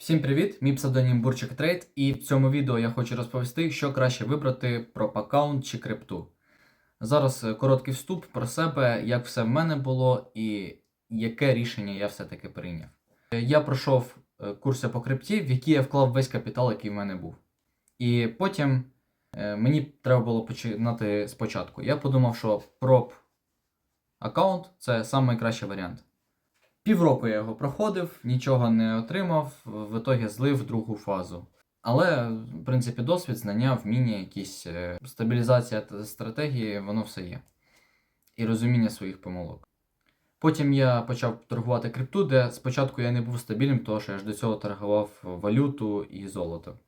Всім привіт! Мій псевдонім Бурчик Трейд, і в цьому відео я хочу розповісти, що краще вибрати про аккаунт чи крипту. Зараз е, короткий вступ про себе, як все в мене було і яке рішення я все-таки прийняв. Е, Я пройшов е, курси по крипті, в які я вклав весь капітал, який в мене був. І потім мені треба було починати спочатку. Я подумав, що проб аккаунт це найкращий варіант. Півроку я його проходив, нічого не отримав, в ітогі злив другу фазу. Але, в принципі, досвід, знання, вміння, якісь е, стабілізація та стратегії, воно все є. І розуміння своїх помилок. Потім я почав торгувати крипту, де спочатку я не був стабільним, тому що я ж до цього торгував валюту і золото.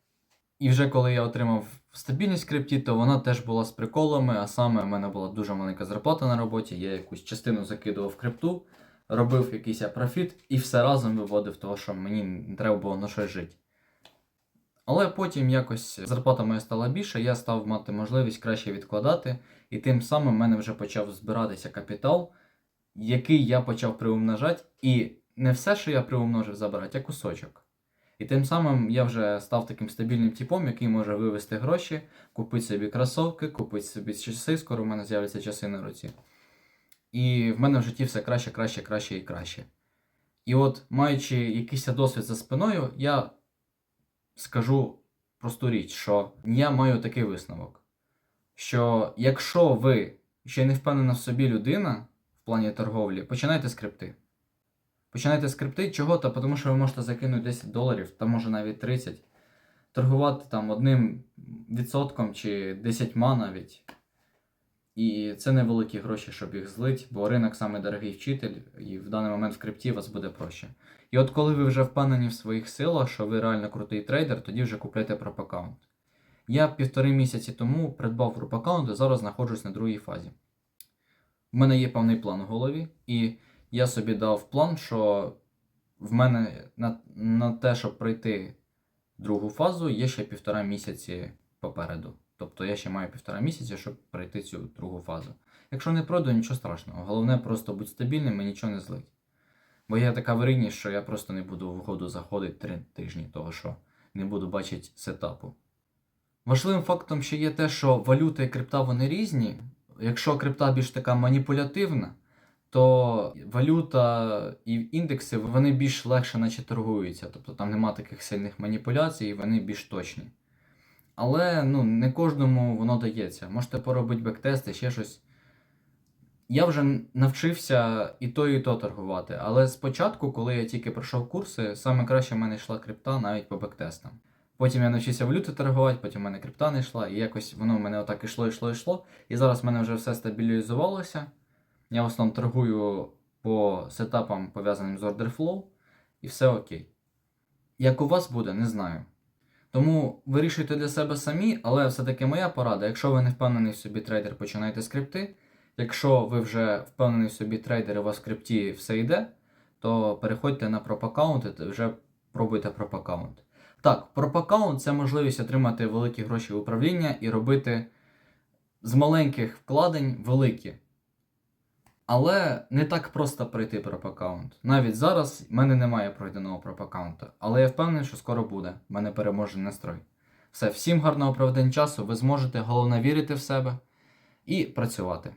І вже коли я отримав стабільність крипті, то вона теж була з приколами, а саме в мене була дуже маленька зарплата на роботі, я якусь частину закидував в крипту, робив якийсь профіт і все разом виводив того, що мені не треба було на щось жити. Але потім якось зарплата моя стала більше, я став мати можливість краще відкладати, і тим самим в мене вже почав збиратися капітал, який я почав приумножати, і не все, що я приумножив, забирати, а кусочок. І тим самим я вже став таким стабільним типом, який може вивести гроші, купити собі кросовки, купити собі часи, скоро в мене з'являться часи на руці. І в мене в житті все краще, краще, краще і краще. І от, маючи якийсь досвід за спиною, я скажу просту річ, що я маю такий висновок, що якщо ви ще не впевнена в собі людина в плані торговлі, починайте з крипти. Починайте з крипти чого? Та тому що ви можете закинути 10 доларів, та може навіть 30, торгувати там одним відсотком чи 10 навіть. І це невеликі гроші, щоб їх злить, бо ринок саме дорогий вчитель, і в даний момент в крипті вас буде проще. І от коли ви вже впевнені в своїх силах, що ви реально крутий трейдер, тоді вже купляйте проп-аккаунт. Я півтори місяці тому придбав проп-аккаунт і зараз знаходжусь на другій фазі. У мене є певний план в голові, і я собі дав план, що в мене на, на те, щоб пройти другу фазу, є ще півтора місяці попереду. Тобто я ще маю півтора місяця, щоб пройти цю другу фазу. Якщо не пройду, нічого страшного. Головне просто бути стабільним і нічого не злить. Бо є така вирідність, що я просто не буду в угоду заходити три тижні, того що не буду бачити сетапу. Важливим фактом ще є те, що валюта і крипта вони різні. Якщо крипта більш така маніпулятивна, то валюта і індекси вони більш легше наче торгуються. Тобто там нема таких сильних маніпуляцій, і вони більш точні. Але ну, не кожному воно дається. Можете поробити бектести, ще щось. Я вже навчився і то, і то торгувати. Але спочатку, коли я тільки пройшов курси, саме краще в мене йшла крипта навіть по бектестам. Потім я навчився валюти торгувати, потім в мене крипта не йшла, і якось воно в мене отак ішло, йшло, йшло. І зараз в мене вже все стабілізувалося. Я в основному торгую по сетапам, пов'язаним з order flow, і все окей. Як у вас буде, не знаю. Тому вирішуйте для себе самі, але все-таки моя порада. Якщо ви не впевнений в собі трейдер, починайте з крипти. Якщо ви вже впевнений в собі трейдер, і у вас в крипті все йде, то переходьте на проп-аккаунт і вже пробуйте проп-аккаунт. Так, проп-аккаунт це можливість отримати великі гроші в управління і робити з маленьких вкладень великі. Але не так просто пройти проп-аккаунт. Навіть зараз в мене немає пройденого проп-аккаунта, але я впевнений, що скоро буде. В мене переможе настрой. Все, всім гарного проведення часу, ви зможете, головне вірити в себе і працювати.